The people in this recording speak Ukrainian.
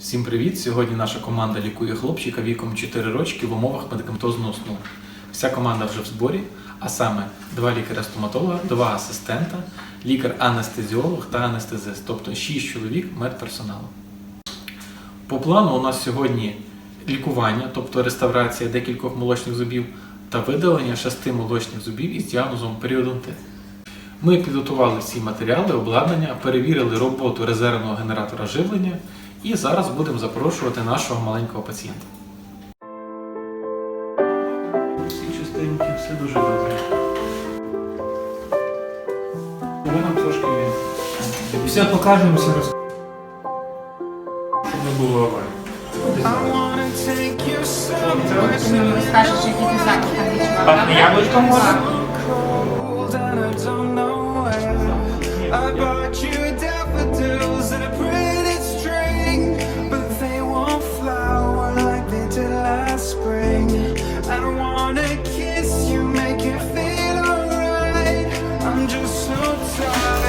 Всім привіт! Сьогодні наша команда лікує хлопчика віком 4 рочки в умовах медикаментозного сну. Вся команда вже в зборі, а саме два лікаря-стоматолога, два асистента, лікар-анестезіолог та анестезист, тобто 6 чоловік медперсоналу. По плану у нас сьогодні лікування, тобто реставрація декількох молочних зубів та видалення шести молочних зубів із діагнозом періодонтит. Ми підготували всі матеріали, обладнання, перевірили роботу резервного генератора живлення і зараз будемо запрошувати нашого маленького пацієнта. Всі частинки, все дуже добре. Ви нам трошки Все покажемо, все розкажемо. Щоб не було аварії. Ти мені розкажеш, ти запах там відчував. Пахне добре? яблучком може? I bought you so tired.